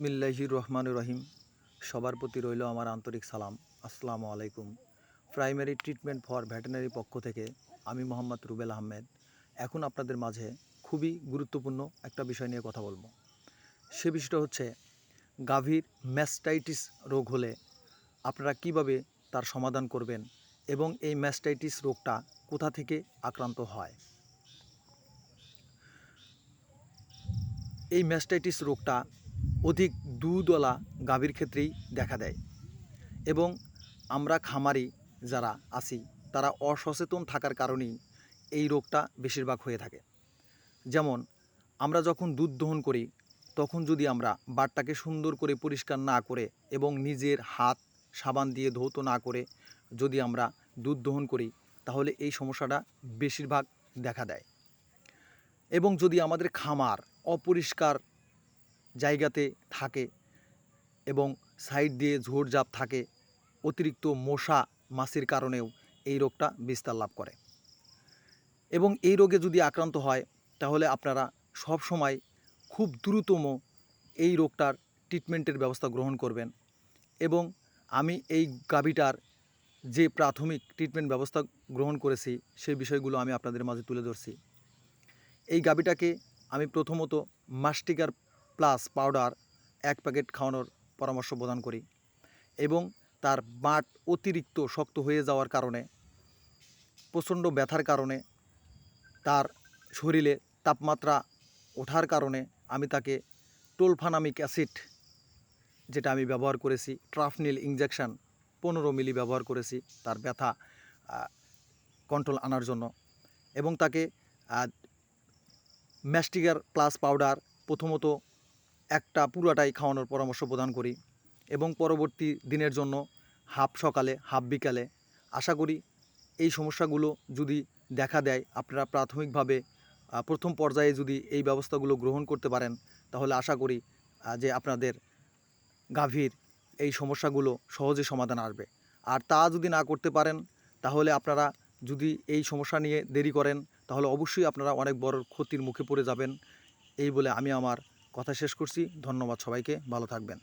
বিসমিল্লাহির রহমান রহিম। সবার প্রতি রইল আমার আন্তরিক সালাম। আসসালামু আলাইকুম। প্রাইমারি ট্রিটমেন্ট ফর ভেটেনারি পক্ষ থেকে আমি মোহাম্মদ রুবেল আহমেদ। এখন আপনাদের মাঝে খুবই গুরুত্বপূর্ণ একটা বিষয় নিয়ে কথা বলব। সে বিষয়টা হচ্ছে গাভীর ম্যাস্টাইটিস রোগ হলে আপনারা কীভাবে তার সমাধান করবেন এবং এই ম্যাস্টাইটিস রোগটা কোথা থেকে আক্রান্ত হয়? এই ম্যাস্টাইটিস রোগটা অধিক দুধওয়ালা গাভীর ক্ষেত্রেই দেখা দেয়। এবং আমরা খামারি যারা আছি, তারা অসচেতন থাকার কারণেই এই রোগটা বেশিরভাগ হয়ে থাকে। যেমন, আমরা যখন দুধ দহন করি, তখন যদি আমরা বাটটাকে সুন্দর করে পরিষ্কার না করে এবং নিজের হাত সাবান দিয়ে ধৌত না করে যদি আমরা দুধ দহন করি, তাহলে এই সমস্যাটা বেশিরভাগ দেখা দেয়। এবং যদি আমাদের খামার অপরিষ্কার জায়গাতে থাকে এবং সাইড দিয়ে ঝোড়ঝাপ থাকে, অতিরিক্ত মশা মাছির কারণেও এই রোগটা বিস্তার লাভ করে। এবং এই রোগে যদি আক্রান্ত হয়, তাহলে আপনারা সব সময় খুব দ্রুততম এই রোগটার ট্রিটমেন্টের ব্যবস্থা গ্রহণ করবেন। এবং আমি এই গাভীটার যে প্রাথমিক ট্রিটমেন্ট ব্যবস্থা গ্রহণ করেছি, সেই বিষয়গুলো আমি আপনাদের মাঝে তুলে ধরছি। এই গাভীটাকে আমি প্রথমত মাস্টিকার প্লাস পাউডার এক প্যাকেট খাওয়ানোর পরামর্শ প্রদান করি এবং তার বাট অতিরিক্ত শক্ত হয়ে যাওয়ার কারণে, প্রচণ্ড ব্যথার কারণে, তার শরীরে তাপমাত্রা ওঠার কারণে আমি তাকে টোলফানামিক অ্যাসিড, যেটা আমি ব্যবহার করেছি, ট্রাফনিল ইঞ্জেকশন পনেরো মিলি ব্যবহার করেছি, তার ব্যথা কন্ট্রোল আনার জন্য এবং তাকে ম্যাস্টিগার প্লাস পাউডার প্রথমত একটা পুরাটাই খাওয়ানোর পরামর্শ প্রদান করি এবং পরবর্তী দিনের জন্য হাফ সকালে, হাফ বিকালে আশা করি এই সমস্যাগুলো যদি দেখা দেয়, আপনারা প্রাথমিকভাবে প্রথম পর্যায়ে যদি এই ব্যবস্থাগুলো গ্রহণ করতে পারেন, তাহলে আশা করি যে আপনাদের গাভীর এই সমস্যাগুলো সহজে সমাধান আসবে। আর তা যদি না করতে পারেন, তাহলে আপনারা যদি এই সমস্যা নিয়ে দেরি করেন, তাহলে অবশ্যই আপনারা অনেক বড় ক্ষতির মুখে পড়ে যাবেন। এই বলে আমি আমার কথা শেষ করছি ধন্যবাদ সবাইকে ভালো থাকবেন।